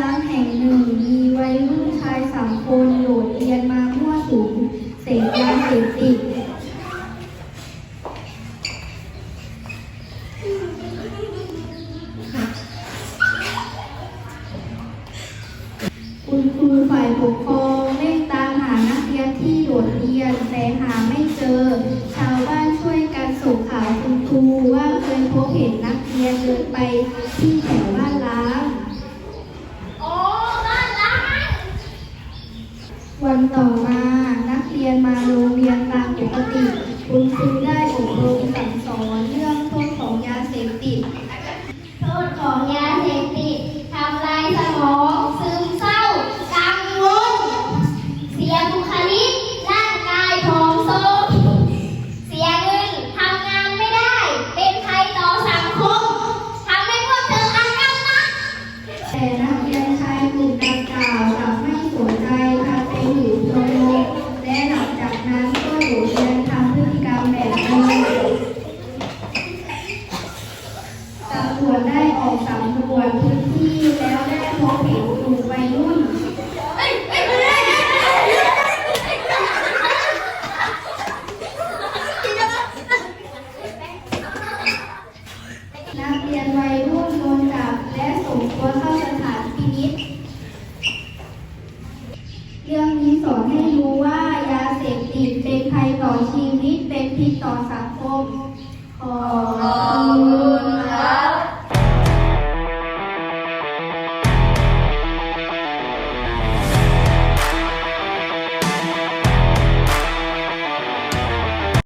ร้างแห่งหนึ่ง มีวัยรุ่นชายสามคนโดดเรียนมาทั่วสุงเสพยาเสพติดคุณครูฝ่ายปกครองเร่งตามหานักเรียนที่โดดเรียนแต่หาไม่เจอ ชาวบ้านช่วยกันส่งข่าวคุณครูว่าเคยพบเห็นนักเรียนเดินไปที่แถวบ้าน วันต่อมา นักเรียนมาโรงเรียนตามปกติ คุณครูได้อบรมสั่งสอนเรื่องโทษของยาเสพติด โทษของยาเสพติดทำลายสมอง ซึมเศร้ากังวลเสียบุคลิกร่างกายผอมโซมเสียเงินทำงานไม่ได้ เป็นภัยต่อสังคมทำให้พวกเธออันกันนะแต่นักเรียนชาย ส่วนได้ออกสำรวจพื้นที่แล้วได้พบเห็นกลุ่มวัยรุ่น นักเรียนวัยรุ่นโดนจับและส่งตัวเข้าสถานพินิจเรื่องนี้สอนให้รู้ว่ายาเสพติดเป็นภัยต่อชีวิตเป็นพิษต่อสังคมขอบคุณ